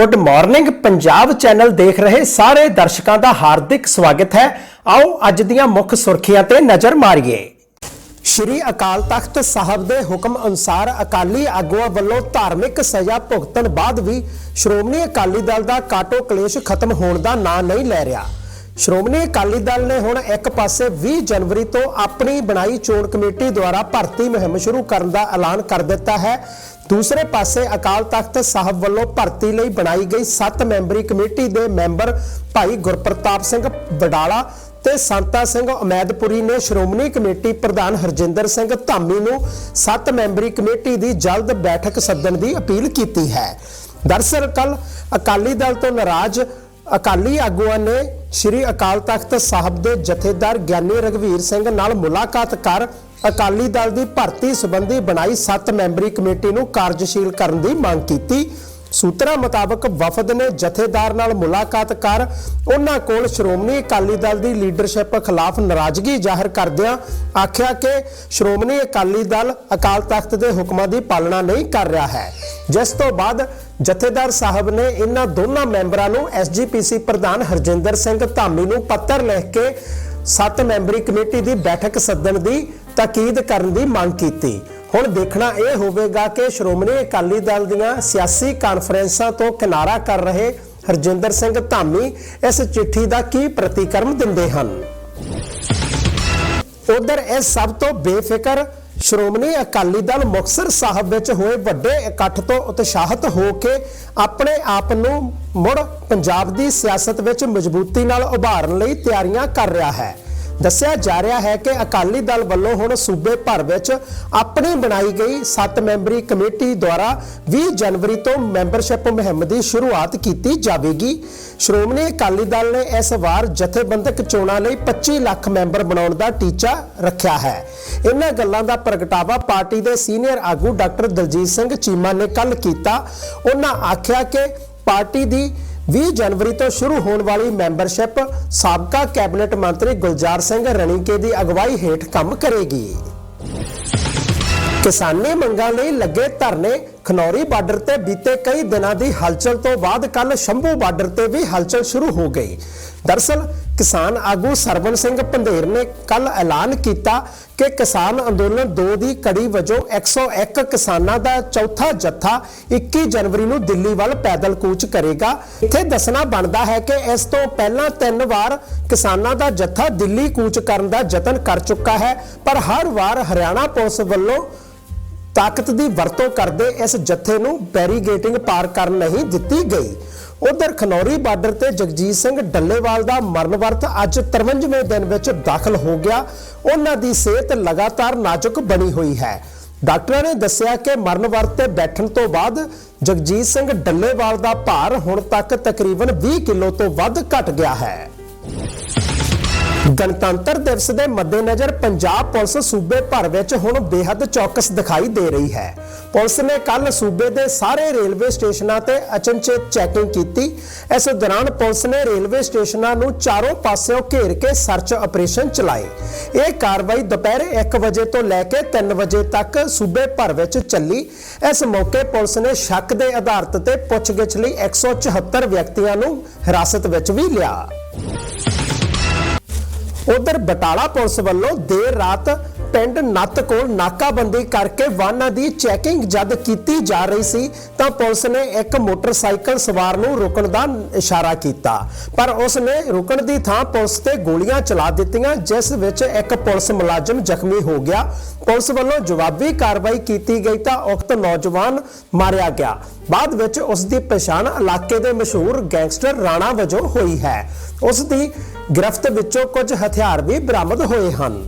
Good morning Punjab channel ਦੇਖ ਰਹੇ ਸਾਰੇ ਦਰਸ਼ਕਾਂ ਦਾ ਹਾਰਦਿਕ ਸਵਾਗਤ ਹੈ। ਆਓ ਅੱਜ ਦੀਆਂ ਮੁੱਖ ਸੁਰਖੀਆਂ ਤੇ ਨਜ਼ਰ ਮਾਰੀਏ। ਸ਼੍ਰੀ ਅਕਾਲ ਤਖਤ ਸਾਹਿਬ ਦੇ ਹੁਕਮ ਅਨੁਸਾਰ ਅਕਾਲੀ ਆਗੂਆਂ ਵੱਲੋਂ ਧਾਰਮਿਕ ਸਜ਼ਾ ਭੁਗਤਣ ਬਾਅਦ ਵੀ ਸ਼੍ਰੋਮਣੀ ਅਕਾਲੀ ਦਲ ਦਾ ਕਾਟੋ ਕਲੇਸ਼ ਖਤਮ ਹੋਣ ਦਾ ਨਾਂ ਨਹੀਂ ਲੈ ਰਿਹਾ। ਸ਼੍ਰੋਮਣੀ ਅਕਾਲੀ ਦਲ ਨੇ ਹੁਣ ਇੱਕ ਪਾਸੇ 20 ਜਨਵਰੀ ਤੋਂ ਆਪਣੀ ਬਣਾਈ ਚੋਣ ਕਮੇਟੀ ਦੁਆਰਾ ਭਰਤੀ ਮੁਹਿੰਮ ਸ਼ੁਰੂ ਕਰਨ ਦਾ ਐਲਾਨ ਕਰ ਦਿੱਤਾ ਹੈ। ਦੂਸਰੇ ਪਾਸੇ ਅਕਾਲ ਤਖਤ ਸਾਹਿਬ ਵੱਲੋਂ ਭਰਤੀ ਲਈ ਬਣਾਈ ਗਈ 7 ਮੈਂਬਰੀ ਕਮੇਟੀ ਦੇ ਮੈਂਬਰ ਭਾਈ ਗੁਰਪ੍ਰਤਾਪ ਸਿੰਘ ਵਡਾਲਾ ਤੇ ਸੰਤਾ ਸਿੰਘ ਉਮੈਦਪੁਰੀ ਨੇ ਸ਼੍ਰੋਮਣੀ ਕਮੇਟੀ ਪ੍ਰਧਾਨ ਹਰਜਿੰਦਰ ਸਿੰਘ ਧਾਮੀ ਨੂੰ 7 ਮੈਂਬਰੀ ਕਮੇਟੀ ਦੀ ਜਲਦ ਬੈਠਕ ਸੱਦਣ ਦੀ ਅਪੀਲ ਕੀਤੀ ਹੈ। ਦਰਅਸਲ ਕੱਲ ਅਕਾਲੀ ਦਲ ਤੋਂ ਨਾਰਾਜ਼ ਅਕਾਲੀ ਆਗੂਆਂ ਨੇ ਸ੍ਰੀ ਅਕਾਲ ਤਖਤ ਸਾਹਿਬ ਦੇ ਜਥੇਦਾਰ ਗਿਆਨੀ ਰਗਵੀਰ ਸਿੰਘ ਨਾਲ ਮੁਲਾਕਾਤ ਕਰ ਅਕਾਲੀ ਦਲ ਦੀ ਭਰਤੀ ਸੰਬੰਧੀ ਬਣਾਈ 7 ਮੈਂਬਰੀ ਕਮੇਟੀ ਨੂੰ ਕਾਰਜਸ਼ੀਲ ਕਰਨ ਦੀ ਮੰਗ ਕੀਤੀ। ਸੂਤਰਾਂ ਮੁਤਾਬਕ ਵਫਦ ਨੇ ਜਥੇਦਾਰ ਨਾਲ ਮੁਲਾਕਾਤ ਕਰ ਉਹਨਾਂ ਕੋਲ ਸ਼੍ਰੋਮਣੀ ਅਕਾਲੀ ਦਲ ਦੀ ਲੀਡਰਸ਼ਿਪ ਖਿਲਾਫ ਨਾਰਾਜ਼ਗੀ ਜ਼ਾਹਰ ਕਰਦਿਆਂ ਆਖਿਆ ਕਿ ਸ਼੍ਰੋਮਣੀ ਅਕਾਲੀ ਦਲ ਅਕਾਲ ਤਖਤ ਦੇ ਹੁਕਮਾਂ ਦੀ ਪਾਲਣਾ ਨਹੀਂ ਕਰ ਰਿਹਾ ਹੈ। ਜਿਸ ਤੋਂ ਬਾਅਦ ਜਥੇਦਾਰ ਸਾਹਿਬ ਨੇ ਇਹਨਾਂ ਦੋਨਾਂ ਮੈਂਬਰਾਂ ਨੂੰ ਐਸਜੀਪੀਸੀ ਪ੍ਰਧਾਨ ਹਰਜਿੰਦਰ ਸਿੰਘ ਧਾਮੀ ਨੂੰ ਪੱਤਰ ਲਿਖ ਕੇ ਸੱਤ ਮੈਂਬਰੀ ਕਮੇਟੀ ਦੀ ਬੈਠਕ ਸੱਦਣ ਦੀ ਤਾਕੀਦ ਕਰਨ ਦੀ ਮੰਗ ਕੀਤੀ। ਹੁਣ ਦੇਖਣਾ ਇਹ ਹੋਵੇਗਾ ਕਿ ਸ਼੍ਰੋਮਣੀ ਅਕਾਲੀ ਦਲ ਦੀਆਂ ਸਿਆਸੀ ਕਾਨਫਰੰਸਾਂ ਤੋਂ ਕਿਨਾਰਾ ਕਰ ਰਹੇ ਹਰਜਿੰਦਰ ਸਿੰਘ ਧਾਮੀ ਇਸ ਚਿੱਠੀ ਦਾ ਕੀ ਪ੍ਰਤੀਕਰਮ ਦਿੰਦੇ ਹਨ। ਉਧਰ ਇਹ ਸਭ ਤੋਂ ਬੇਫਿਕਰ ਸ਼੍ਰੋਮਣੀ ਅਕਾਲੀ ਦਲ ਮੁਕਤਸਰ ਸਾਹਿਬ ਵਿੱਚ ਹੋਏ ਵੱਡੇ ਇਕੱਠ ਤੋਂ ਉਤਸ਼ਾਹਿਤ ਹੋ ਕੇ ਆਪਣੇ ਆਪ ਨੂੰ ਮੁੜ ਪੰਜਾਬ ਦੀ ਸਿਆਸਤ ਵਿੱਚ ਮਜ਼ਬੂਤੀ ਨਾਲ ਉਭਾਰਨ ਲਈ ਤਿਆਰੀਆਂ ਕਰ ਰਿਹਾ ਹੈ। ਦੱਸਿਆ ਜਾ ਰਿਹਾ ਹੈ ਕਿ ਅਕਾਲੀ ਦਲ ਵੱਲੋਂ ਹੁਣ ਸੂਬੇ ਭਰ ਵਿੱਚ ਆਪਣੀ ਬਣਾਈ ਗਈ 7 ਮੈਂਬਰੀ ਕਮੇਟੀ ਦੁਆਰਾ 20 ਜਨਵਰੀ ਤੋਂ ਮੈਂਬਰਸ਼ਿਪ ਮੁਹਿੰਮ ਦੀ ਸ਼ੁਰੂਆਤ ਕੀਤੀ ਜਾਵੇਗੀ। ਸ਼੍ਰੋਮਣੀ ਅਕਾਲੀ ਦਲ ਨੇ ਇਸ ਵਾਰ ਜਥੇਬੰਦਕ ਚੋਣਾਂ ਲਈ 25 ਲੱਖ ਮੈਂਬਰ ਬਣਾਉਣ ਦਾ ਟੀਚਾ ਰੱਖਿਆ ਹੈ। ਇਹਨਾਂ ਗੱਲਾਂ ਦਾ ਪ੍ਰਗਟਾਵਾ ਪਾਰਟੀ ਦੇ ਸੀਨੀਅਰ ਆਗੂ ਡਾਕਟਰ ਦਲਜੀਤ ਸਿੰਘ ਚੀਮਾ ਨੇ ਕੱਲ ਕੀਤਾ। ਉਹਨਾਂ ਆਖਿਆ ਕਿ ਪਾਰਟੀ ਦੀ 20 ਜਨਵਰੀ ਤੋਂ ਸ਼ੁਰੂ ਹੋਣ ਵਾਲੀ ਮੈਂਬਰਸ਼ਿਪ ਸਾਬਕਾ ਕੈਬਨਿਟ ਮੰਤਰੀ ਗੁਲਜ਼ਾਰ ਸਿੰਘ ਰਣੀਕੇ ਦੀ ਅਗਵਾਈ ਹੇਠ ਕੰਮ ਕਰੇਗੀ। ਕਿਸਾਨੀ ਮੰਗਾਂ ਲਈ ਲੱਗੇ ਧਰਨੇ ਖਨੌਰੀ ਬਾਰਡਰ ਤੇ ਬੀਤੇ ਕਈ ਦਿਨਾਂ ਦੀ ਹਲਚਲ ਤੋਂ ਬਾਅਦ ਕੱਲ ਸ਼ੰਭੂ ਬਾਰਡਰ ਤੇ ਵੀ ਹਲਚਲ ਸ਼ੁਰੂ ਹੋ ਗਈ। ਦਰਸਲ ਕਿਸਾਨ ਆਗੂ ਸਰਵਨ ਸਿੰਘ ਪੰਧੇਰ ਨੇ ਕੱਲ ਐਲਾਨ ਕੀਤਾ ਕਿ ਕਿਸਾਨ ਅੰਦੋਲਨ 2 ਦੀ ਕੜੀ ਵਜੋਂ 101 ਕਿਸਾਨਾਂ ਦਾ ਚੌਥਾ ਜੱਥਾ 21 ਜਨਵਰੀ ਨੂੰ ਦਿੱਲੀ ਵੱਲ ਪੈਦਲ ਕੂਚ ਕਰੇਗਾ। ਇੱਥੇ ਦੱਸਣਾ ਬਣਦਾ ਹੈ ਕਿ ਇਸ ਤੋਂ ਪਹਿਲਾਂ ਤਿੰਨ ਵਾਰ ਕਿਸਾਨਾਂ ਦਾ ਜੱਥਾ ਦਿੱਲੀ ਕੂਚ ਕਰਨ ਦਾ ਯਤਨ ਕਰ ਚੁੱਕਾ ਹੈ, ਪਰ ਹਰ ਵਾਰ ਹਰਿਆਣਾ ਪੁਲਿਸ ਵੱਲੋਂ ਤਾਕਤ ਦੀ ਵਰਤੋਂ ਕਰਦੇ ਇਸ ਜੱਥੇ ਨੂੰ ਬੈਰੀਗੇਟਿੰਗ ਪਾਰ ਕਰਨ ਨਹੀਂ ਦਿੱਤੀ ਗਈ। ਉਧਰ ਖਨੌਰੀ ਬਾਰਡਰ ਤੇ ਜਗਜੀਤ ਸਿੰਘ ਡੱਲੇਵਾਲ ਦਾ ਮਰਨ ਵਰਤ ਅੱਜ 53ਵੇਂ ਦਿਨ ਵਿੱਚ ਦਾਖਲ ਹੋ ਗਿਆ। ਉਹਨਾਂ ਦੀ ਸਿਹਤ ਲਗਾਤਾਰ ਨਾਜ਼ੁਕ ਬਣੀ ਹੋਈ ਹੈ। ਡਾਕਟਰਾਂ ਨੇ ਦੱਸਿਆ ਕਿ ਮਰਨ ਵਰਤ ਤੇ ਬੈਠਣ ਤੋਂ ਬਾਅਦ ਜਗਜੀਤ ਸਿੰਘ ਡੱਲੇਵਾਲ ਦਾ ਭਾਰ ਹੁਣ ਤੱਕ ਤਕਰੀਬਨ 20 ਕਿਲੋ ਤੋਂ ਵੱਧ ਘਟ ਗਿਆ ਹੈ। ਗਣਤੰਤਰ ਦਿਵਸ ਦੇ ਮੱਦੇਨਜ਼ਰ ਪੰਜਾਬ ਪੁਲਿਸ ਸੂਬੇ ਭਰ ਵਿੱਚ ਹੁਣ ਬੇहद ਚੌਕਸ ਦਿਖਾਈ ਦੇ ਰਹੀ ਹੈ। ਪੁਲਿਸ ਨੇ ਕੱਲ ਸੂਬੇ ਦੇ ਸਾਰੇ ਰੇਲਵੇ ਸਟੇਸ਼ਨਾਂ ਤੇ ਅਚਨਚੇਤ ਚੈਕਿੰਗ ਕੀਤੀ। ਇਸ ਦੌਰਾਨ ਪੁਲਿਸ ਨੇ ਰੇਲਵੇ ਸਟੇਸ਼ਨਾਂ ਨੂੰ ਚਾਰੋਂ ਪਾਸਿਓਂ ਘੇਰ ਕੇ ਸਰਚ ਆਪਰੇਸ਼ਨ ਚਲਾਏ। ਇਹ ਕਾਰਵਾਈ ਦੁਪਹਿਰ 1 ਵਜੇ ਤੋਂ ਲੈ ਕੇ 3 ਵਜੇ ਤੱਕ ਸੂਬੇ ਭਰ ਵਿੱਚ ਚੱਲੀ। ਇਸ ਮੌਕੇ ਪੁਲਿਸ ਨੇ ਸ਼ੱਕ ਦੇ ਆਧਾਰ ਤੇ ਪੁੱਛਗਿੱਛ ਲਈ 174 ਵਿਅਕਤੀਆਂ ਨੂੰ ਹਿਰਾਸਤ ਵਿੱਚ ਵੀ ਲਿਆ। ਉਧਰ ਬਟਾਲਾ ਪੁਲਿਸ ਵੱਲੋਂ ਦੇਰ ਰਾਤ ਪਿੰਡ ਨੱਤ ਕੋਲ ਨਾਕਾਬੰਦੀ ਕਰਕੇ ਵਾਹਨਾਂ ਦੀ ਚੈਕਿੰਗ ਜਦ ਕੀਤੀ ਜਾ ਰਹੀ ਸੀ, ਤਾਂ ਪੁਲਿਸ ਨੇ ਇੱਕ ਮੋਟਰਸਾਈਕਲ ਸਵਾਰ ਨੂੰ ਰੁਕਣ ਦਾ ਇਸ਼ਾਰਾ ਕੀਤਾ। ਪਰ ਉਸ ਨੇ ਰੁਕਣ ਦੀ ਥਾਂ ਪੁਲਿਸ ਤੇ ਗੋਲੀਆਂ ਚਲਾ ਦਿੱਤੀਆਂ, ਜਿਸ ਵਿੱਚ ਇੱਕ ਪੁਲਿਸ ਮੁਲਾਜ਼ਮ ਜ਼ਖਮੀ ਹੋ ਗਿਆ। ਪੁਲਿਸ ਵੱਲੋਂ ਜਵਾਬੀ ਕਾਰਵਾਈ ਕੀਤੀ ਗਈ ਤਾਂ ਉਕਤ ਨੌਜਵਾਨ ਮਾਰਿਆ ਗਿਆ। ਬਾਅਦ ਵਿੱਚ ਉਸ ਦੀ ਪਛਾਣ ਇਲਾਕੇ ਦੇ ਮਸ਼ਹੂਰ ਗੈਂਗਸਟਰ ਰਾਣਾ ਵਜੋਂ ਹੋਈ ਹੈ। ਉਸ ਦੀ ਗ੍ਰਿਫਤ ਵਿੱਚੋਂ ਕੁਝ ਹਥਿਆਰ ਵੀ ਬਰਾਮਦ ਹੋਏ ਹਨ।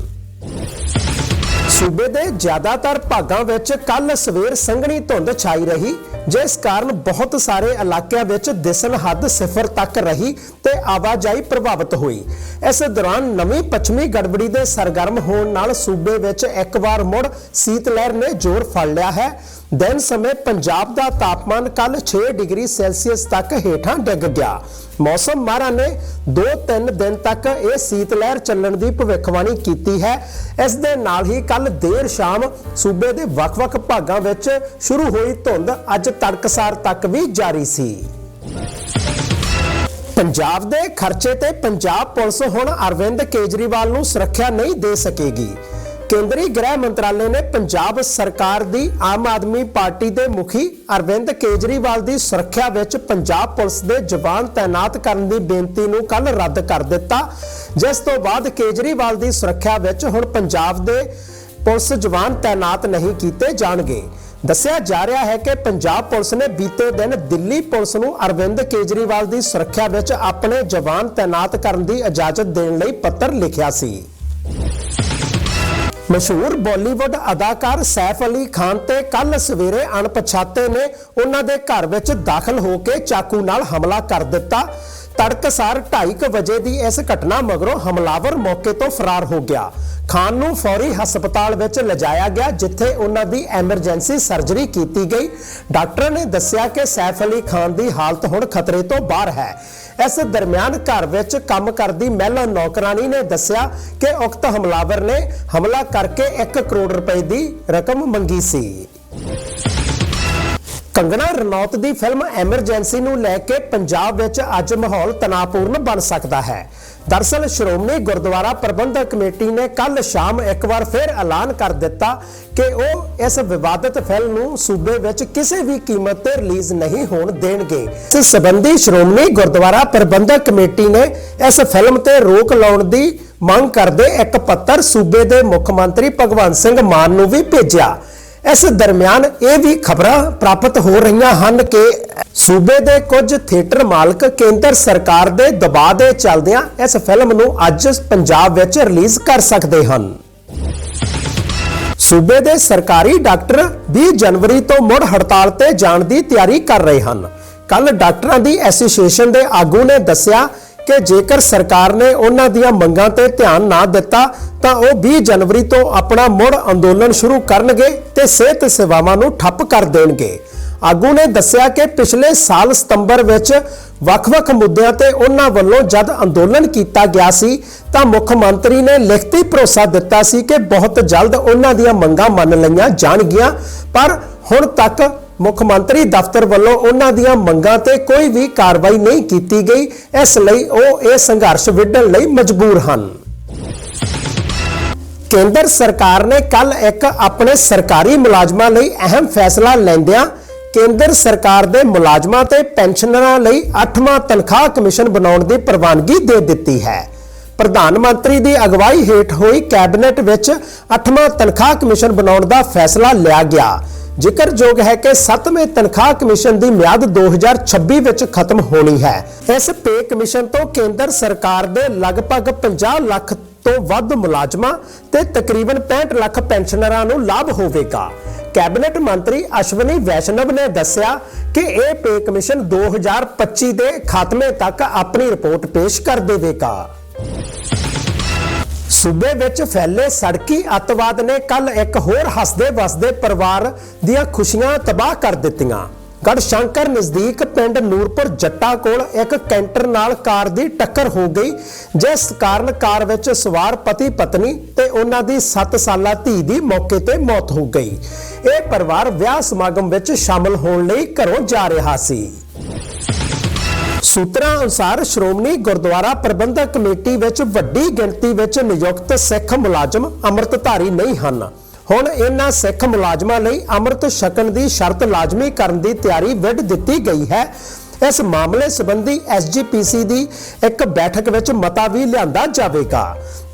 ਸੂਬੇ ਦੇ ਜ਼ਿਆਦਾਤਰ ਭਾਗਾਂ ਵਿੱਚ ਕੱਲ ਸਵੇਰ ਸੰਘਣੀ ਧੁੰਦ ਛਾਈ ਰਹੀ, ਜਿਸ ਕਾਰਨ ਬਹੁਤ ਸਾਰੇ ਇਲਾਕਿਆਂ ਵਿੱਚ ਦਿਸਣ ਹੱਦ ਸਿਫਰ ਤੱਕ ਰਹੀ ਤੇ ਆਵਾਜਾਈ ਪ੍ਰਭਾਵਿਤ ਹੋਈ। ਇਸ ਦੌਰਾਨ ਨਵੀਂ ਪੱਛਮੀ ਗੜਬੜੀ ਦੇ ਸਰਗਰਮ ਹੋਣ ਨਾਲ ਸੂਬੇ ਵਿੱਚ ਇੱਕ ਵਾਰ ਮੁੜ ਸੀਤ ਲਹਿਰ ਨੇ ਜ਼ੋਰ ਫੜ ਲਿਆ ਹੈ। ਦਿਨ ਸਮੇਂ ਪੰਜਾਬ ਦਾ ਤਾਪਮਾਨ ਕੱਲ 6 ਡਿਗਰੀ ਸੈਲਸੀਅਸ ਤੱਕ ਹੇਠਾਂ ਡਿੱਗ ਗਿਆ। ਮੌਸਮ ਮਾਹਰਾਂ ਨੇ 2-3 ਦਿਨ ਤੱਕ ਇਹ ਸੀਤ ਲਹਿਰ ਚੱਲਣ ਦੀ ਭਵਿੱਖਬਾਣੀ ਕੀਤੀ ਹੈ। ਇਸ ਦੇ ਨਾਲ ਹੀ ਕੱਲ ਦੇਰ ਸ਼ਾਮ ਸੂਬੇ ਦੇ ਵੱਖ-ਵੱਖ ਭਾਗਾਂ ਵਿੱਚ ਸ਼ੁਰੂ ਹੋਈ ਧੁੰਦ ਅੱਜ ਤੜਕਸਾਰ ਤੱਕ ਵੀ ਜਾਰੀ ਸੀ। ਪੰਜਾਬ ਦੇ ਖਰਚੇ ਤੇ ਪੰਜਾਬ ਪੁਲਿਸ ਹੁਣ ਅਰਵਿੰਦ ਕੇਜਰੀਵਾਲ ਨੂੰ ਸੁਰੱਖਿਆ ਨਹੀਂ ਦੇ ਸਕੇਗੀ। ਕੇਂਦਰੀ ਗ੍ਰਹਿ ਮੰਤਰਾਲੇ ਨੇ ਪੰਜਾਬ ਸਰਕਾਰ ਦੀ ਆਮ ਆਦਮੀ ਪਾਰਟੀ ਦੇ ਮੁਖੀ ਅਰਵਿੰਦ ਕੇਜਰੀਵਾਲ ਦੀ ਸੁਰੱਖਿਆ ਵਿੱਚ ਪੰਜਾਬ ਪੁਲਿਸ ਦੇ ਜਵਾਨ ਤਾਇਨਾਤ ਕਰਨ ਦੀ ਬੇਨਤੀ ਨੂੰ ਕੱਲ ਰੱਦ ਕਰ ਦਿੱਤਾ। ਜਿਸ ਤੋਂ ਬਾਅਦ ਕੇਜਰੀਵਾਲ ਦੀ ਸੁਰੱਖਿਆ ਵਿੱਚ ਹੁਣ ਪੰਜਾਬ ਦੇ ਪੁਲਿਸ ਜਵਾਨ ਤਾਇਨਾਤ ਨਹੀਂ ਕੀਤੇ ਜਾਣਗੇ। ਦੱਸਿਆ ਜਾ ਰਿਹਾ ਹੈ ਕਿ ਪੰਜਾਬ ਪੁਲਿਸ ਨੇ ਬੀਤੇ ਦਿਨ ਦਿੱਲੀ ਪੁਲਿਸ ਨੂੰ ਅਰਵਿੰਦ ਕੇਜਰੀਵਾਲ ਦੀ ਸੁਰੱਖਿਆ ਵਿੱਚ ਆਪਣੇ ਜਵਾਨ ਤਾਇਨਾਤ ਕਰਨ ਦੀ ਇਜਾਜ਼ਤ ਦੇਣ ਲਈ ਪੱਤਰ ਲਿਖਿਆ ਸੀ। ਮਸ਼ਹੂਰ ਬਾਲੀਵੁੱਡ ਅਦਾਕਾਰ ਸੈਫ ਅਲੀ ਖਾਨ ਤੇ ਕੱਲ ਸਵੇਰੇ ਅਣਪਛਾਤੇ ਨੇ ਉਹਨਾਂ ਦੇ ਘਰ ਵਿੱਚ ਦਾਖਲ ਹੋ ਕੇ ਚਾਕੂ ਨਾਲ ਹਮਲਾ ਕਰ ਦਿੱਤਾ। ਤੜਕਸਾਰ 2:30 ਵਜੇ ਦੀ ਇਸ ਘਟਨਾ ਮਗਰੋਂ ਹਮਲਾਵਰ ਮੌਕੇ ਤੋਂ ਫਰਾਰ ਹੋ ਗਿਆ। ਖਾਨ ਨੂੰ ਫੌਰੀ ਹਸਪਤਾਲ ਵਿੱਚ ਲਿਜਾਇਆ ਗਿਆ, ਜਿੱਥੇ ਉਹਨਾਂ ਦੀ ਐਮਰਜੈਂਸੀ ਸਰਜਰੀ ਕੀਤੀ ਗਈ। ਡਾਕਟਰ ਨੇ ਦੱਸਿਆ ਕਿ ਸੈਫ ਅਲੀ ਖਾਨ ਦੀ ਹਾਲਤ ਹੁਣ ਖਤਰੇ ਤੋਂ ਬਾਹਰ ਹੈ। ਇਸ ਦਰਮਿਆਨ ਘਰ ਵਿੱਚ ਕੰਮ ਕਰਦੀ ਮਹਿਲਾ ਨੌਕਰਾਨੀ ਨੇ ਦੱਸਿਆ ਕਿ ਉਕਤ ਹਮਲਾਵਰ ਨੇ ਹਮਲਾ ਕਰਕੇ 1 ਕਰੋੜ ਰੁਪਏ ਦੀ ਰਕਮ ਮੰਗੀ ਸੀ। ਕੰਗਣਾ ਰਣੌਤ ਦੀ ਫਿਲਮ ਐਮਰਜੈਂਸੀ ਨੂੰ ਲੈ ਕੇ ਪੰਜਾਬ ਵਿੱਚ ਅੱਜ ਮਾਹੌਲ ਤਣਾਅਪੂਰਨ ਬਣ ਸਕਦਾ ਹੈ। ਦਰਸਲ ਸ਼੍ਰੋਮਣੀ ਗੁਰਦੁਆਰਾ ਪ੍ਰਬੰਧਕ ਕਮੇਟੀ ਨੇ ਕੱਲ ਸ਼ਾਮ ਇੱਕ ਵਾਰ ਫਿਰ ਐਲਾਨ ਕਰ ਦਿੱਤਾ ਕਿ ਉਹ ਇਸ ਵਿਵਾਦਤ ਫਿਲਮ ਨੂੰ ਸੂਬੇ ਵਿੱਚ ਕਿਸੇ ਵੀ ਕੀਮਤ ਤੇ ਰਿਲੀਜ਼ ਨਹੀਂ ਹੋਣ ਦੇਣਗੇ। ਇਸ ਸੰਬੰਧੀ ਸ਼੍ਰੋਮਣੀ ਗੁਰਦੁਆਰਾ ਪ੍ਰਬੰਧਕ ਕਮੇਟੀ ਨੇ ਇਸ ਫਿਲਮ ਤੇ ਰੋਕ ਲਾਉਣ ਦੀ ਮੰਗ ਕਰਦੇ ਇੱਕ ਪੱਤਰ ਸੂਬੇ ਦੇ ਮੁੱਖ ਮੰਤਰੀ ਭਗਵੰਤ ਸਿੰਘ ਮਾਨ ਨੂੰ ਵੀ ਭੇਜਿਆ। ਇਸ ਦਰਮਿਆਨ ਇਹ ਵੀ ਖਬਰਾਂ ਪ੍ਰਾਪਤ ਹੋ ਰਹੀਆਂ ਹਨ ਕਿ ਸੂਬੇ ਦੇ ਕੁਝ ਥੀਏਟਰ ਮਾਲਕ ਕੇਂਦਰ ਸਰਕਾਰ ਦੇ ਦਬਾਅ ਦੇ ਚੱਲਦਿਆਂ ਇਸ ਫਿਲਮ ਨੂੰ ਅੱਜ ਪੰਜਾਬ ਵਿੱਚ ਰਿਲੀਜ਼ ਕਰ ਸਕਦੇ ਹਨ। ਸੂਬੇ ਦੇ ਸਰਕਾਰੀ ਡਾਕਟਰ 20 ਜਨਵਰੀ ਤੋਂ ਮੁੜ ਹੜਤਾਲ ਤੇ ਜਾਣ ਦੀ ਤਿਆਰੀ ਕਰ ਰਹੇ ਹਨ। ਕੱਲ ਡਾਕਟਰਾਂ ਦੀ ਐਸੋਸੀਏਸ਼ਨ ਦੇ ਆਗੂ ਨੇ ਦੱਸਿਆ ਕਿ ਜੇਕਰ ਸਰਕਾਰ ਨੇ ਉਹਨਾਂ ਦੀਆਂ ਮੰਗਾਂ ਤੇ ਧਿਆਨ ਨਾ ਦਿੱਤਾ, ਤਾਂ ਉਹ 20 ਜਨਵਰੀ ਤੋਂ ਆਪਣਾ ਮੁੜ ਅੰਦੋਲਨ ਸ਼ੁਰੂ ਕਰਨਗੇ ਤੇ ਸਿਹਤ ਸੇਵਾਵਾਂ ਨੂੰ ਠੱਪ ਕਰ ਦੇਣਗੇ। ਆਗੂ ਨੇ ਦੱਸਿਆ ਕਿ ਪਿਛਲੇ ਸਾਲ ਸਤੰਬਰ ਵਿੱਚ ਵੱਖ-ਵੱਖ ਮੁੱਦਿਆਂ ਤੇ ਉਹਨਾਂ ਵੱਲੋਂ ਜਦ ਅੰਦੋਲਨ ਕੀਤਾ ਗਿਆ ਸੀ, ਤਾਂ ਮੁੱਖ ਮੰਤਰੀ ਨੇ ਲਿਖਤੀ ਭਰੋਸਾ ਦਿੱਤਾ ਸੀ ਕਿ ਬਹੁਤ ਜਲਦ ਉਹਨਾਂ ਦੀਆਂ ਮੰਗਾਂ ਮੰਨ ਲਈਆਂ ਜਾਣਗੀਆਂ, ਪਰ ਹੁਣ ਤੱਕ ਮੁੱਖ ਮੰਤਰੀ ਦਫ਼ਤਰ ਵੱਲੋਂ ਉਹਨਾਂ ਦੀਆਂ ਮੰਗਾਂ ਤੇ ਕੋਈ ਵੀ ਕਾਰਵਾਈ ਨਹੀਂ ਕੀਤੀ ਗਈ, ਇਸ ਲਈ ਉਹ ਇਹ ਸੰਘਰਸ਼ ਵਿੱਢਣ ਲਈ ਮਜਬੂਰ ਹਨ। ਕੇਂਦਰ ਸਰਕਾਰ ਨੇ ਕੱਲ ਇੱਕ ਆਪਣੇ ਸਰਕਾਰੀ ਮੁਲਾਜ਼ਮਾਂ ਲਈ ਅਹਿਮ ਫੈਸਲਾ ਲੈਂਦਿਆਂ ਕੇਂਦਰ ਸਰਕਾਰ ਦੇ ਮੁਲਾਜ਼ਮਾਂ ਤੇ ਪੈਨਸ਼ਨਰਾਂ ਲਈ 8ਵਾਂ ਤਨਖਾਹ ਕਮਿਸ਼ਨ ਬਣਾਉਣ ਦੀ ਪ੍ਰਵਾਨਗੀ ਦੇ ਦਿੱਤੀ ਹੈ। ਪ੍ਰਧਾਨ ਮੰਤਰੀ ਦੀ ਅਗਵਾਈ ਹੇਠ ਹੋਈ ਕੈਬਨਿਟ ਵਿੱਚ 8ਵਾਂ ਤਨਖਾਹ ਕਮਿਸ਼ਨ ਬਣਾਉਣ ਦਾ ਫੈਸਲਾ ਲਿਆ ਗਿਆ। ਜ਼ਿਕਰਯੋਗ ਹੈ ਕਿ 7ਵੇਂ ਤਨਖਾਹ ਕਮਿਸ਼ਨ ਦੀ ਮਿਆਦ 2026 ਵਿੱਚ ਖਤਮ ਹੋਣੀ ਹੈ। ਇਸ ਪੇ ਕਮਿਸ਼ਨ ਤੋਂ ਕੇਂਦਰ ਸਰਕਾਰ ਦੇ ਲਗਭਗ 50 ਲੱਖ ਤੋਂ ਵੱਧ ਮੁਲਾਜ਼ਮਾਂ ਤੇ ਤਕਰੀਬਨ 65 ਲੱਖ ਪੈਨਸ਼ਨਰਾਂ ਨੂੰ ਲਾਭ ਹੋਵੇਗਾ। ਕੈਬਨਿਟ ਮੰਤਰੀ ਅਸ਼ਵਨੀ ਵੈਸ਼ਨਵ ਨੇ ਦੱਸਿਆ ਕਿ ਇਹ ਪੇ ਕਮਿਸ਼ਨ 2025 ਦੇ ਖਾਤਮੇ ਤੱਕ ਆਪਣੀ ਰਿਪੋਰਟ ਪੇਸ਼ ਕਰ ਦੇਵੇਗਾ। ਸੂਬੇ ਵਿੱਚ ਫੈਲੇ ਸੜਕੀ ਅੱਤਵਾਦ ਨੇ ਕੱਲ ਇੱਕ ਹੋਰ ਹੱਸਦੇ ਵਸਦੇ ਪਰਿਵਾਰ ਦੀਆਂ ਖੁਸ਼ੀਆਂ ਤਬਾਹ ਕਰ ਦਿੱਤੀਆਂ। ਗੜਸ਼ੰਕਰ ਨਜ਼ਦੀਕ ਪਿੰਡ ਨੂਰਪੁਰ ਜੱਟਾ ਕੋਲ ਇੱਕ ਕੈਂਟਰ ਨਾਲ ਕਾਰ ਦੀ ਟੱਕਰ ਹੋ ਗਈ, ਜਿਸ ਕਾਰਨ ਕਾਰ ਵਿੱਚ ਸਵਾਰ ਪਤੀ, ਪਤਨੀ ਤੇ ਉਹਨਾਂ ਦੀ 7 ਸਾਲਾ ਧੀ ਦੀ ਮੌਕੇ ਤੇ ਮੌਤ ਹੋ ਗਈ। ਇਹ ਪਰਿਵਾਰ ਵਿਆਹ ਸਮਾਗਮ ਵਿੱਚ ਸ਼ਾਮਲ ਹੋਣ ਲਈ ਘਰੋਂ ਜਾ ਰਿਹਾ ਸੀ। ਸੂਤਰਾਂ ਅਨੁਸਾਰ ਸ਼੍ਰੋਮਣੀ ਗੁਰਦੁਆਰਾ ਪ੍ਰਬੰਧਕ ਕਮੇਟੀ ਵਿੱਚ ਵੱਡੀ ਗਿਣਤੀ ਵਿੱਚ ਨਿਯੁਕਤ ਸਿੱਖ ਮੁਲਾਜ਼ਮ ਅੰਮ੍ਰਿਤਧਾਰੀ ਨਹੀਂ ਹਨ। ਹੁਣ ਇਹਨਾਂ ਸਿੱਖ ਮੁਲਾਜ਼ਮਾਂ ਲਈ ਅੰਮ੍ਰਿਤ ਛਕਣ ਦੀ ਸ਼ਰਤ ਲਾਜ਼ਮੀ ਕਰਨ ਦੀ ਤਿਆਰੀ ਵਿੱਢ ਦਿੱਤੀ ਗਈ ਹੈ। ਇਸ ਮਾਮਲੇ ਸੰਬੰਧੀ ਐਸਜੀਪੀਸੀ ਦੀ ਇੱਕ ਬੈਠਕ ਵਿੱਚ ਮਤਾ ਵੀ ਲਿਆਂਦਾ ਜਾਵੇਗਾ।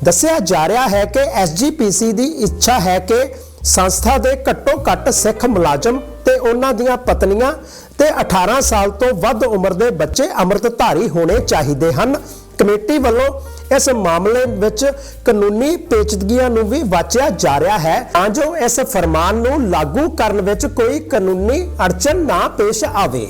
ਦੱਸਿਆ ਜਾ ਰਿਹਾ ਹੈ ਕਿ ਐਸਜੀਪੀਸੀ ਦੀ ਇੱਛਾ ਹੈ ਕਿ ਸੰਸਥਾ ਦੇ ਘੱਟੋ ਘੱਟ ਸਿੱਖ ਮੁਲਾਜ਼ਮ ਤੇ ਉਹਨਾਂ ਦੀਆਂ ਪਤਨੀਆਂ ਤੇ 18 ਸਾਲ ਤੋਂ ਵੱਧ ਉਮਰ ਦੇ ਬੱਚੇ ਅੰਮ੍ਰਿਤਧਾਰੀ ਹੋਣੇ ਚਾਹੀਦੇ ਹਨ। ਕਮੇਟੀ ਵੱਲੋਂ ਇਸ ਮਾਮਲੇ ਵਿੱਚ ਕਾਨੂੰਨੀ ਪੇਚੀਦਗੀਆਂ ਨੂੰ ਵੀ ਵਾਚਿਆ ਜਾ ਰਿਹਾ ਹੈ। ਤਾਂ ਜੋ ਇਸ ਫਰਮਾਨ ਨੂੰ ਲਾਗੂ ਕਰਨ ਵਿੱਚ ਕੋਈ ਕਾਨੂੰਨੀ ਅੜਚਨ ਨਾ ਪੇਸ਼ ਆਵੇ।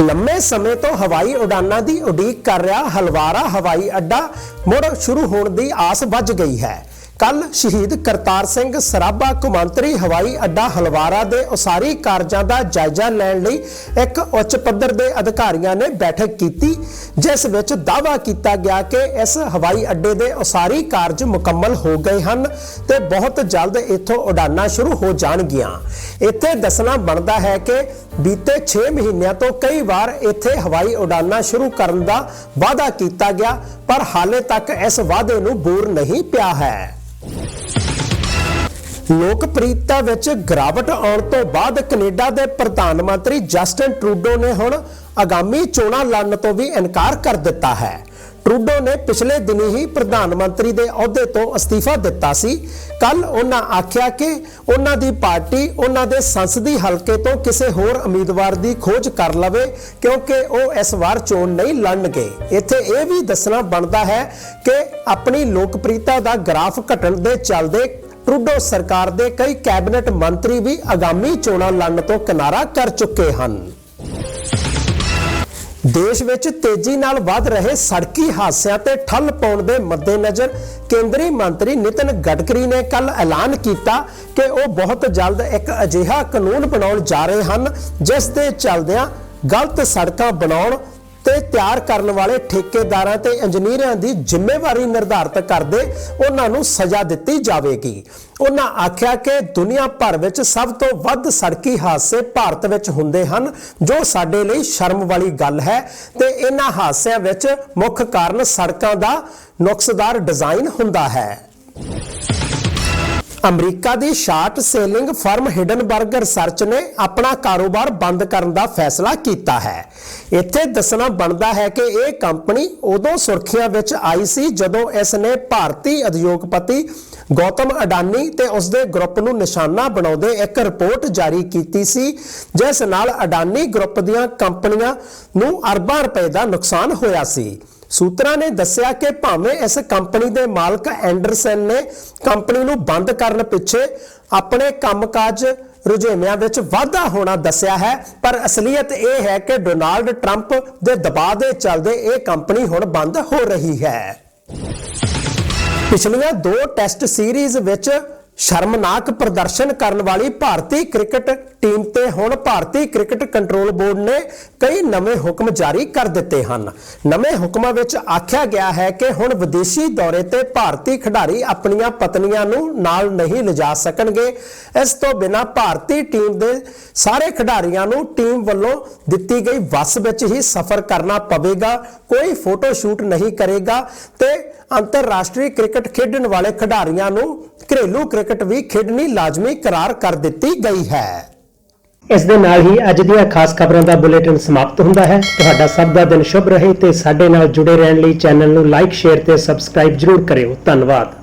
ਲੰਮੇ ਸਮੇਂ ਤੋਂ ਹਵਾਈ ਉਡਾਨਾਂ ਦੀ ਉਡੀਕ ਕਰ ਰਿਹਾ ਹਲਵਾਰਾ ਹਵਾਈ ਅੱਡਾ ਮੁੜ ਸ਼ੁਰੂ ਹੋਣ ਦੀ ਆਸ ਵੱਜ ਗਈ ਹੈ। ਕੱਲ ਸ਼ਹੀਦ ਕਰਤਾਰ ਸਿੰਘ ਸਰਾਭਾ ਕੌਮਾਂਤਰੀ ਹਵਾਈ ਅੱਡਾ ਹਲਵਾਰਾ ਦੇ ਉਸਾਰੀ ਕਾਰਜਾਂ ਦਾ ਜਾਇਜ਼ਾ ਲੈਣ ਲਈ ਇੱਕ ਉੱਚ ਪੱਧਰ ਦੇ ਅਧਿਕਾਰੀਆਂ ਨੇ ਬੈਠਕ ਕੀਤੀ, ਜਿਸ ਵਿੱਚ ਦਾਅਵਾ ਕੀਤਾ ਗਿਆ ਕਿ ਇਸ ਹਵਾਈ ਅੱਡੇ ਦੇ ਉਸਾਰੀ ਕਾਰਜ ਮੁਕੰਮਲ ਹੋ ਗਏ ਹਨ ਤੇ ਬਹੁਤ ਜਲਦ ਇੱਥੋਂ ਉਡਾਨਾਂ ਸ਼ੁਰੂ ਹੋ ਜਾਣਗੀਆਂ। ਇੱਥੇ ਦੱਸਣਾ ਬਣਦਾ ਹੈ ਕਿ ਬੀਤੇ 6 ਮਹੀਨਿਆਂ ਤੋਂ ਕਈ ਵਾਰ ਇੱਥੇ ਹਵਾਈ ਉਡਾਨਾਂ ਸ਼ੁਰੂ ਕਰਨ ਦਾ ਵਾਅਦਾ ਕੀਤਾ ਗਿਆ, ਪਰ ਹਾਲੇ ਤੱਕ ਇਸ ਵਾਅਦੇ ਨੂੰ ਬੂਰ ਨਹੀਂ ਪਿਆ ਹੈ। ਲੋਕਪ੍ਰਿਯਤਾ ਵਿੱਚ ਗਿਰਾਵਟ ਆਉਣ ਤੋਂ ਬਾਅਦ ਕੈਨੇਡਾ ਦੇ ਪ੍ਰਧਾਨ ਮੰਤਰੀ ਜਸਟਿਨ ਟਰੂਡੋ ਨੇ ਹੁਣ ਆਗਾਮੀ ਚੋਣਾਂ ਲੜਨ ਤੋਂ ਵੀ ਇਨਕਾਰ ਕਰ ਦਿੱਤਾ ਹੈ। ਟਰੂਡੋ ਨੇ ਪਿਛਲੇ ਦਿਨੀ ਹੀ ਪ੍ਰਧਾਨ ਮੰਤਰੀ ਦੇ ਅਹੁਦੇ ਤੋਂ ਅਸਤੀਫਾ ਦਿੱਤਾ ਸੀ। ਕੱਲ ਉਹਨਾਂ ਆਖਿਆ ਕਿ ਉਹਨਾਂ ਦੀ ਪਾਰਟੀ ਉਹਨਾਂ ਦੇ ਸੰਸਦੀ ਹਲਕੇ ਤੋਂ ਕਿਸੇ ਹੋਰ ਉਮੀਦਵਾਰ ਦੀ ਖੋਜ ਕਰ ਲਵੇ, ਕਿਉਂਕਿ ਉਹ ਇਸ ਵਾਰ ਚੋਣ ਨਹੀਂ ਲੜਨਗੇ। ਇੱਥੇ ਇਹ ਵੀ ਦੱਸਣਾ ਬਣਦਾ ਹੈ ਕਿ ਆਪਣੀ ਲੋਕਪ੍ਰਿਯਤਾ ਦਾ ਗ੍ਰਾਫ ਘਟਣ ਦੇ ਚੱਲਦੇ ਟਰੂਡੋ ਸਰਕਾਰ ਦੇ ਕਈ ਕੈਬਨਿਟ ਮੰਤਰੀ ਵੀ ਆਗਾਮੀ ਚੋਣਾਂ ਲੜਨ ਤੋਂ ਕਿਨਾਰਾ ਕਰ ਚੁੱਕੇ ਹਨ। ਦੇਸ਼ ਵਿੱਚ ਤੇਜ਼ੀ ਨਾਲ ਵੱਧ ਰਹੇ ਸੜਕੀ ਹਾਦਸਿਆਂ ਤੇ ਠੱਲ ਪਾਉਣ ਦੇ ਮੱਦੇਨਜ਼ਰ ਕੇਂਦਰੀ ਮੰਤਰੀ ਨਿਤਿਨ ਗਡਕਰੀ ਨੇ ਕੱਲ ਐਲਾਨ ਕੀਤਾ ਕਿ ਉਹ ਬਹੁਤ ਜਲਦ ਇੱਕ ਅਜਿਹਾ ਕਾਨੂੰਨ ਬਣਾਉਣ ਜਾ ਰਹੇ ਹਨ, ਜਿਸ ਦੇ ਚੱਲਦਿਆਂ ਗਲਤ ਸੜਕਾਂ ਬਣਾਉਣ ਤੇ ਤਿਆਰ ਕਰਨ ਵਾਲੇ ਠੇਕੇਦਾਰਾਂ ਤੇ ਇੰਜੀਨੀਅਰਾਂ ਦੀ ਜ਼ਿੰਮੇਵਾਰੀ ਨਿਰਧਾਰਤ ਕਰਦੇ ਉਹਨਾਂ ਨੂੰ ਸਜ਼ਾ ਦਿੱਤੀ ਜਾਵੇਗੀ। ਉਹਨਾਂ ਆਖਿਆ ਕਿ ਦੁਨੀਆ ਭਰ ਵਿੱਚ ਸਭ ਤੋਂ ਵੱਧ ਸੜਕੀ ਹਾਦਸੇ ਭਾਰਤ ਵਿੱਚ ਹੁੰਦੇ ਹਨ, ਜੋ ਸਾਡੇ ਲਈ ਸ਼ਰਮ ਵਾਲੀ ਗੱਲ ਹੈ ਤੇ ਇਹਨਾਂ ਹਾਦਸਿਆਂ ਵਿੱਚ ਮੁੱਖ ਕਾਰਨ ਸੜਕਾਂ ਦਾ ਨੁਕਸਦਾਰ ਡਿਜ਼ਾਈਨ ਹੁੰਦਾ ਹੈ। ਅਮਰੀਕਾ ਦੀ short selling firm Hindenburg research ਨੇ ਆਪਣਾ ਕਾਰੋਬਾਰ ਬੰਦ ਕਰਨ ਦਾ ਫੈਸਲਾ ਕੀਤਾ ਹੈ। ਇੱਥੇ ਦੱਸਣਾ ਬਣਦਾ ਹੈ ਕਿ ਇਹ ਕੰਪਨੀ ਉਦੋਂ ਸੁਰਖੀਆਂ ਵਿੱਚ ਆਈ ਸੀ ਜਦੋਂ ਇਸ ਨੇ ਭਾਰਤੀ ਉਦਯੋਗਪਤੀ ਗੌਤਮ ਅਡਾਨੀ ਤੇ ਉਸ ਦੇ ਗਰੁੱਪ ਨੂੰ ਨਿਸ਼ਾਨਾ ਬਣਾਉਂਦੇ ਇੱਕ ਰਿਪੋਰਟ ਜਾਰੀ ਕੀਤੀ ਸੀ, ਜਿਸ ਨਾਲ ਅਡਾਨੀ ਗਰੁੱਪ ਦੀਆਂ ਕੰਪਨੀਆਂ ਨੂੰ ਅਰਬਾਂ ਰੁਪਏ ਦਾ ਨੁਕਸਾਨ ਹੋਇਆ ਸੀ। ਸੂਤਰਾਂ ਨੇ ਦੱਸਿਆ ਕਿ ਭਾਵੇਂ ਇਸ ਕੰਪਨੀ ਦੇ ਮਾਲਕ ਐਂਡਰਸਨ ਨੇ ਕੰਪਨੀ ਨੂੰ ਬੰਦ ਕਰਨ ਪਿੱਛੇ ਆਪਣੇ ਕੰਮਕਾਜ ਰੁਝੇਵਿਆਂ ਵਿੱਚ ਵਾਧਾ ਹੋਣਾ ਦੱਸਿਆ ਹੈ, ਪਰ ਅਸਲੀਅਤ ਇਹ ਹੈ ਕਿ ਡੋਨਾਲਡ ਟਰੰਪ ਦੇ ਦਬਾਅ ਦੇ ਚੱਲਦੇ ਇਹ ਕੰਪਨੀ ਹੁਣ ਬੰਦ ਹੋ ਰਹੀ ਹੈ। ਪਿਛਲੀਆਂ ਦੋ ਟੈਸਟ ਸੀਰੀਜ਼ ਵਿੱਚ ਸ਼ਰਮਨਾਕ ਪ੍ਰਦਰਸ਼ਨ ਕਰਨ ਵਾਲੀ ਭਾਰਤੀ ਕ੍ਰਿਕਟ ਟੀਮ ਤੇ ਹੁਣ ਭਾਰਤੀ ਕ੍ਰਿਕਟ ਕੰਟਰੋਲ ਬੋਰਡ ਨੇ ਕਈ ਨਵੇਂ ਹੁਕਮ ਜਾਰੀ ਕਰ ਦਿੱਤੇ ਹਨ। ਨਵੇਂ ਹੁਕਮਾਂ ਵਿੱਚ ਆਖਿਆ ਗਿਆ ਹੈ ਕਿ ਹੁਣ ਵਿਦੇਸ਼ੀ ਦੌਰੇ ਤੇ ਭਾਰਤੀ ਖਿਡਾਰੀ ਆਪਣੀਆਂ ਪਤਨੀਆਂ ਨੂੰ ਨਾਲ ਨਹੀਂ ਲਿਜਾ ਸਕਣਗੇ। ਇਸ ਤੋਂ ਬਿਨਾਂ ਭਾਰਤੀ ਟੀਮ ਦੇ ਸਾਰੇ ਖਿਡਾਰੀਆਂ ਨੂੰ ਟੀਮ ਵੱਲੋਂ ਦਿੱਤੀ ਗਈ ਬੱਸ ਵਿੱਚ ਹੀ ਸਫ਼ਰ ਕਰਨਾ ਪਵੇਗਾ, ਕੋਈ ਫੋਟੋ ਸ਼ੂਟ ਨਹੀਂ ਕਰੇਗਾ ਤੇ ਅੰਤਰਰਾਸ਼ਟਰੀ ਕ੍ਰਿਕਟ ਖੇਡਣ ਵਾਲੇ ਖਿਡਾਰੀਆਂ ਨੂੰ ਘਰੇਲੂ ਕ੍ਰਿਕਟ ਵੀ ਖੇਡਣੀ ਲਾਜ਼ਮੀ ਕਰਾਰ ਕਰ ਦਿੱਤੀ ਗਈ ਹੈ। ਇਸ ਦੇ ਨਾਲ ਹੀ ਅੱਜ ਦੀਆਂ ਖਾਸ ਖਬਰਾਂ ਦਾ ਬੁਲੇਟਿਨ ਸਮਾਪਤ ਹੁੰਦਾ ਹੈ। ਤੁਹਾਡਾ ਸਭ ਦਾ ਦਿਨ ਸ਼ੁਭ ਰਹੇ ਤੇ ਸਾਡੇ ਨਾਲ ਜੁੜੇ ਰਹਿਣ ਲਈ ਚੈਨਲ ਨੂੰ ਲਾਈਕ, ਸ਼ੇਅਰ ਤੇ ਸਬਸਕ੍ਰਾਈਬ ਜਰੂਰ ਕਰਿਓ। ਧੰਨਵਾਦ।